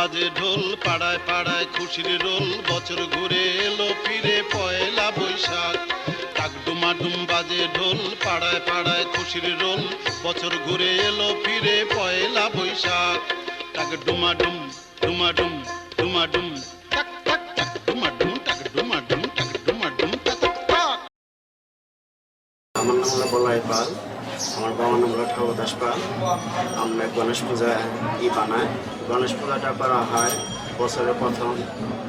বাজে ঢোল, পাড়ায় পাড়ায় খুশির রোল। বছর ঘুরে এলো, ফিরে পয়লা বৈশাখ। টাক ডুমাডুম বাজে ঢোল, পাড়ায় পাড়ায় খুশির রোল। বছর ঘুরে এলো, ফিরে পয়লা বৈশাখ। টাক ডুমাডুম ডুমাডুম বাবার নাম হলো দাসপাল দাস পাল আমরা গণেশ পূজা ই বানাই। গণেশ পূজাটা করা হয় বছরের প্রথম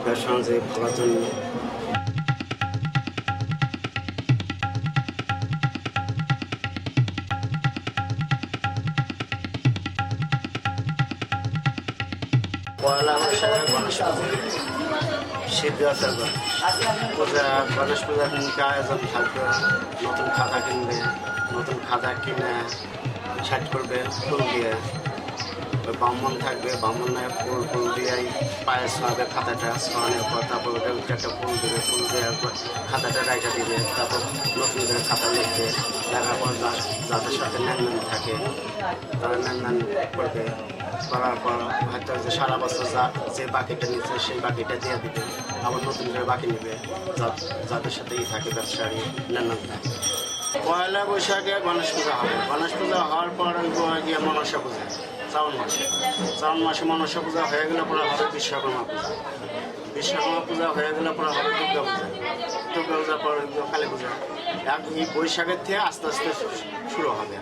ফ্যাশন যে ফলার পয়লা বৈশাখে গণেশ পূজা সিদ্ধাচার পূজা গণেশ পূজার দিনকে আয়োজন থাকবে, নতুন খাতা কিনবে, নতুন খাতা কিনে সাইড করবে, ফুল দিয়ে। ওই ব্রাহ্মণ থাকবে, ব্রাহ্মণে ফুল ফুল দিয়ে পায়ে ছোঁয়াবে খাতাটা ছোঁয়ানোর পর তারপর ওটা একটা ফুল দেবে, ফুল দেওয়ার পর খাতাটা রাইখা দিবে, তারপর নতুন করে খাতা লিখবে, লেখার পর যাদের সাথে লেনদেন থাকে, তারা লেনদেন করবে, করার পর হয়তো যে সারা বছর যা, যে বাকিটা নিচ্ছে সেই বাকিটা দিয়ে দিবে, আবার নতুন করে বাকি নেবে যাদের সাথে ই থাকে ব্যবসায়ী, লেনদেন থাকে। পয়লা বৈশাখে গণেশ পূজা হবে। গণেশ পূজা হওয়ার পর গিয়ে মনসা পূজা। শ্রাবণ মাসে। শ্রাবণ মাসে মনসা পূজা হয়ে গেলে পরে হবে বিশ্বকর্মা পূজা। বিশ্বকর্মা পূজা হয়ে গেলে পরে হবে দুর্গা পূজা। দুর্গা পূজার পরে কালী পূজা। এই বৈশাখের থেকে আস্তে আস্তে শুরু হবে।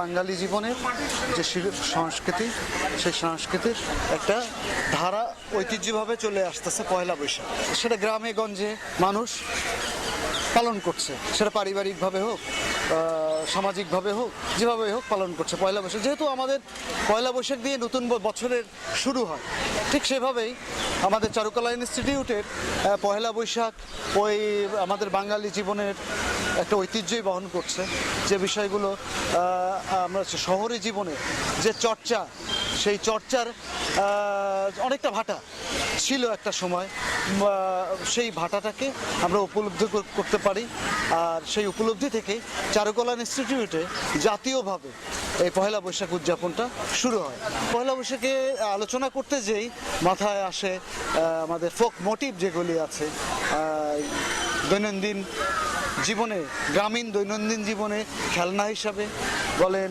বাঙালি জীবনের যে সংস্কৃতি, সেই সংস্কৃতির একটা ধারা ঐতিহ্যভাবে চলে আসতেছে পয়লা বৈশাখ। সেটা গ্রামে গঞ্জে মানুষ পালন করছে। সেটা পারিবারিকভাবে হোক সামাজিকভাবে হোক, যেভাবে হোক পালন করছে পয়লা বৈশাখ। যেহেতু আমাদের পয়লা বৈশাখ দিয়ে নতুন বছরের শুরু হয়, ঠিক সেভাবেই আমাদের চারুকলা ইনস্টিটিউটের পয়লা বৈশাখ ওই আমাদের বাঙালি জীবনের একটা ঐতিহ্যই বহন করছে। যে বিষয়গুলো আমরা শহরে জীবনে যে চর্চা, সেই চর্চার অনেকটা ভাটা ছিল একটা সময়। সেই ভাটাটাকে আমরা উপলব্ধি করতে পারি। আর সেই উপলব্ধি থেকে চারুকলা ইনস্টিটিউটে জাতীয়ভাবে এই পয়লা বৈশাখ উদযাপনটা শুরু হয়। পয়লা বৈশাখে আলোচনা করতে যেই মাথায় আসে আমাদের ফোক মোটিভ যেগুলি আছে দৈনন্দিন জীবনে, গ্রামীণ দৈনন্দিন জীবনে খেলনা হিসাবে বলেন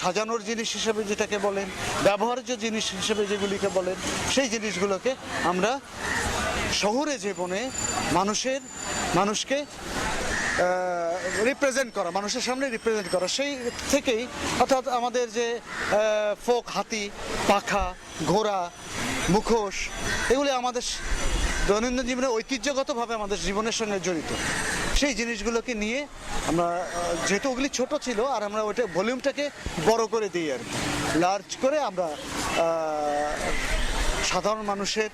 সাজানোর জিনিস হিসেবে যেটাকে বলেন, ব্যবহার্য জিনিস হিসেবে যেগুলিকে বলেন, সেই জিনিসগুলোকে আমরা শহুরে জীবনে মানুষের, মানুষকে রিপ্রেজেন্ট করা, মানুষের সামনে রিপ্রেজেন্ট করা, সেই থেকেই অর্থাৎ আমাদের যে ফোক, হাতি, পাখা, ঘোড়া, মুখোশ, এগুলি আমাদের দৈনন্দিন জীবনে ঐতিহ্যগতভাবে আমাদের জীবনের সঙ্গে জড়িত। সেই জিনিসগুলোকে নিয়ে আমরা যেহেতু ওগুলি ছোট ছিল, আর আমরা ওইটা ভলিউমটাকে বড় করে দিই আর লার্জ করে আমরা সাধারণ মানুষের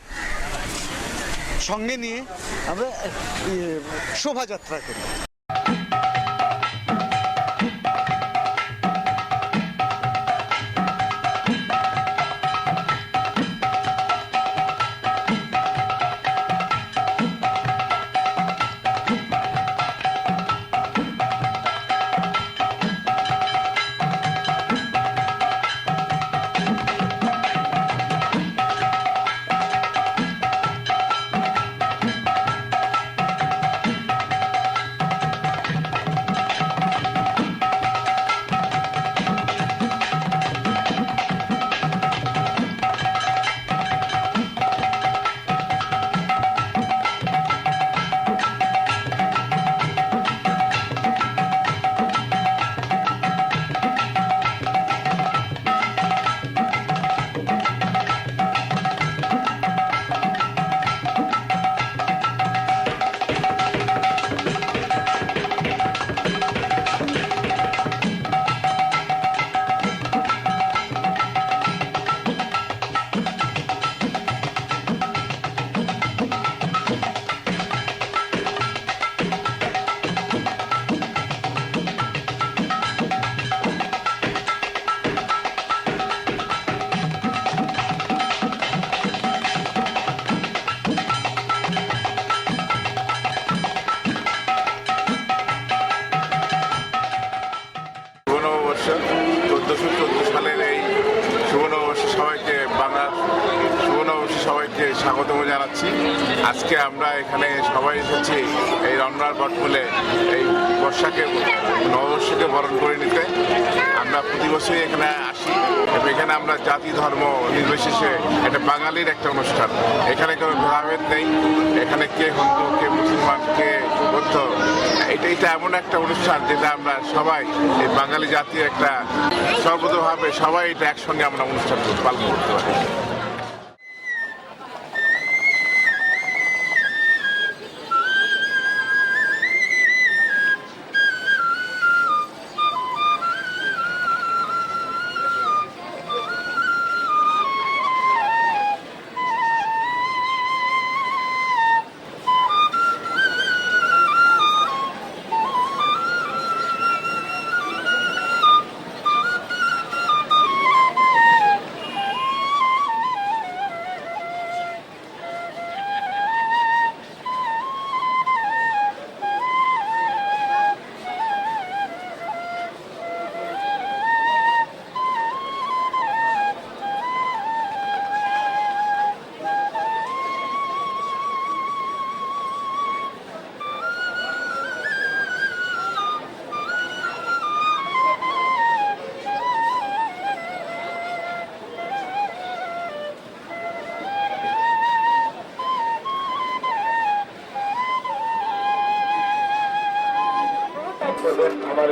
সঙ্গে নিয়ে আমরা শোভাযাত্রা করি। আজকে আমরা এখানে সবাই এসেছি এই রমনার বটমূলে এই বর্ষাকে, নববর্ষকে বরণ করে নিতে। আমরা প্রতি বছরই এখানে আসি এবং এখানে আমরা জাতি, ধর্ম নির্বিশেষে এটা বাঙালির একটা অনুষ্ঠান। এখানে কোনো ভেদাভেদ নেই। এখানে কে হিন্দু, কে মুসলমান, কে বৌদ্ধ, এটা এটা এমন একটা অনুষ্ঠান যেটা আমরা সবাই, এই বাঙালি জাতির একটা সর্বতভাবে সবাই এটা একসঙ্গে আমরা অনুষ্ঠান পালন করতে পারি।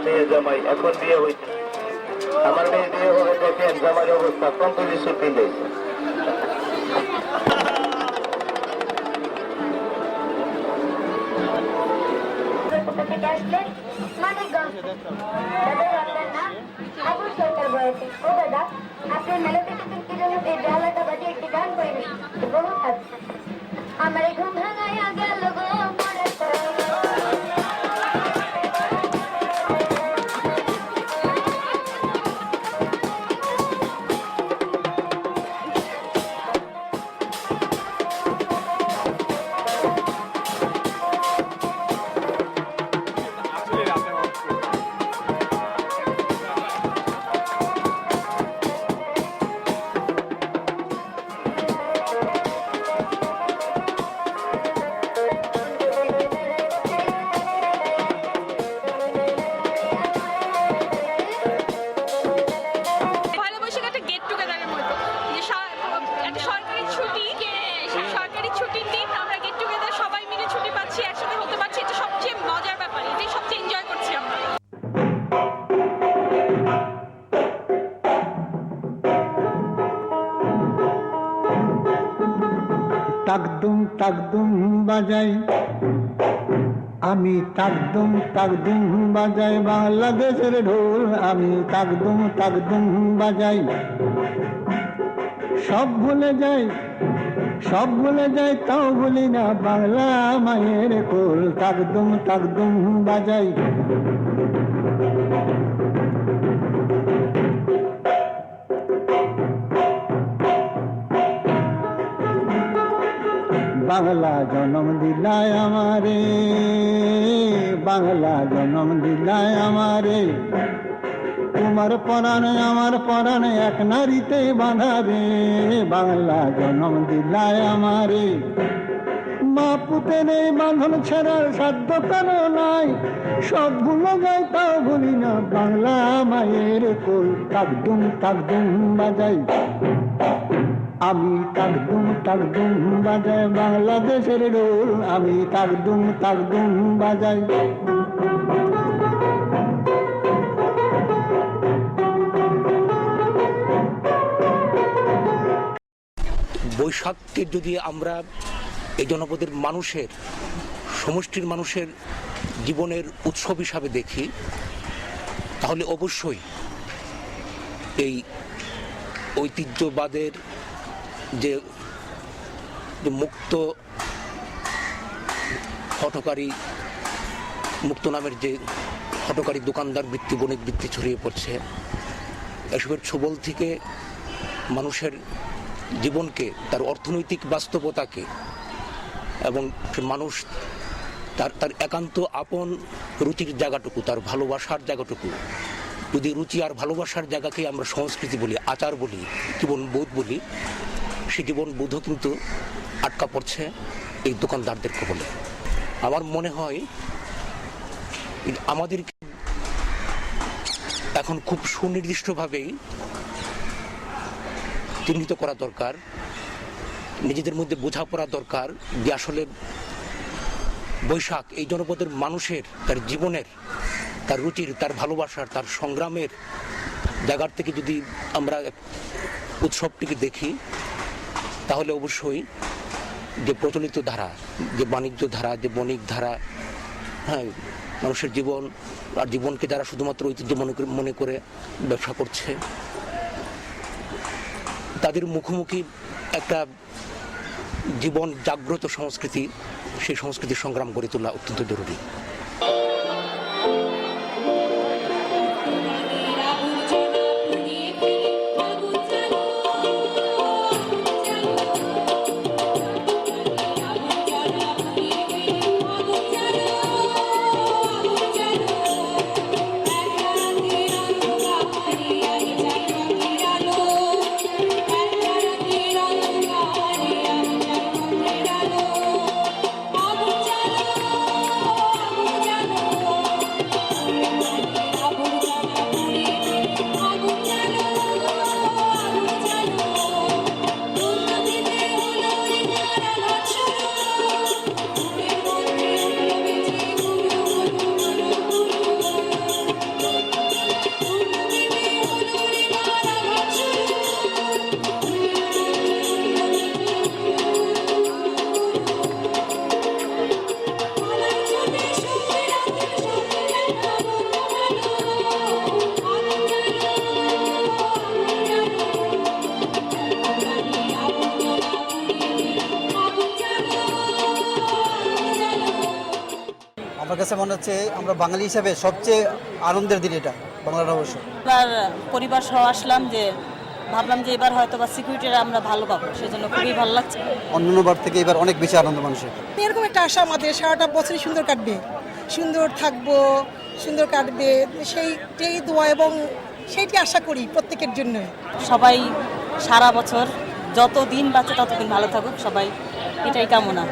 মেয়ে জামাই, এখন বিয়ে হয়েছে। আমার মেয়ে বিয়ে হবে দেখেন জামার অবস্থা কম্পোজিশন পিন্ডে কোথা থেকে আসলেন তাকদুম বাজাই। আমি তাকদুম তাকদুম বাজাই। বাংলাদেশের ঢোল, আমি তাকদুম তাকদুম বাজাই। সব ভুলে যাই, সব ভুলে যাই, তাও ভুলি না। বাংলা মায়ের কোল, তাকদুম তাকদুম বাজাই। বাংলা জনম দিলায় আমারে, বাংলা জনম দিলায় আমারে। তোমার পরাণ, আমার পরাণ এক নারীতে বাঁধা রে, বাংলা জনম দিলায় আমারে। মা পুতে এই বাঁধন ছাড়ার সাধ্য কেন নাই। সব ভুলে যাই তাও ভুলি না, বাংলা মায়ের কোল। তাকদুম তাকদুম বাজাই। আমি তাকদুম তাকদুম বাজাই বাংলাদেশের রোল আমি তাকদুম তাকদুম বাজাই। বৈশাখকে যদি আমরা এই জনপদের মানুষের, সমষ্টির মানুষের জীবনের উৎসব হিসাবে দেখি, তাহলে অবশ্যই এই ঐতিহ্যবাদের যে মুক্ত হটকারী, মুক্ত নামের যে হটকারী দোকানদার বৃত্তি, বণিক বৃত্তি ছড়িয়ে পড়ছে, এসবের ছবল থেকে মানুষের জীবনকে, তার অর্থনৈতিক বাস্তবতাকে এবং মানুষ, তার তার একান্ত আপন রুচির জায়গাটুকু, তার ভালোবাসার জায়গাটুকু, যদি রুচি আর ভালোবাসার জায়গাকে আমরা সংস্কৃতি বলি, আচার বলি, জীবন বোধ বলি সে জীবন বোধও কিন্তু আটকা পড়ছে এই দোকানদারদের কবলে। আমার মনে হয় আমাদের এখন খুব সুনির্দিষ্টভাবেই চিহ্নিত করা দরকার, নিজেদের মধ্যে বোঝাপড়া দরকার যে আসলে বৈশাখ এই জনপদের মানুষের, তার জীবনের, তার রুচির, তার ভালোবাসার, তার সংগ্রামের জায়গার থেকে যদি আমরা উৎসবটিকে দেখি তাহলে অবশ্যই যে প্রচলিত ধারা, যে বাণিজ্য ধারা, যে বণিক ধারা হ্যাঁ মানুষের জীবন আর জীবনকে যারা শুধুমাত্র ঐতিহ্য মনে করে মনে করে ব্যবসা করছে, তাদের মুখোমুখি একটা জীবন জাগ্রত সংস্কৃতি, সেই সংস্কৃতির সংগ্রাম গড়ে তোলা অত্যন্ত জরুরি। কাছে মনে হচ্ছে আমরা বাঙালি হিসাবে সবচেয়ে আনন্দের দিন এটা বাংলা নববর্ষ এবার পরিবার সহ আসলাম যে ভাবলাম যে এবার হয়তো বা সিকিউরিটিরা আমরা ভালো পাবো সেজন্য খুবই ভালো লাগছে। অন্যান্য বার থেকে এবার অনেক বেশি আনন্দ মানুষের। এরকম একটা আশা আমাদের সারাটা বছরই সুন্দর কাটবে। সুন্দর থাকব সুন্দর কাটবে সেইটাই দোয়া এবং সেইটি আশা করি প্রত্যেকের জন্য। সবাই সারা বছর যত দিন বাঁচে ততদিন ভালো থাকুক সবাই এটাই কামনা।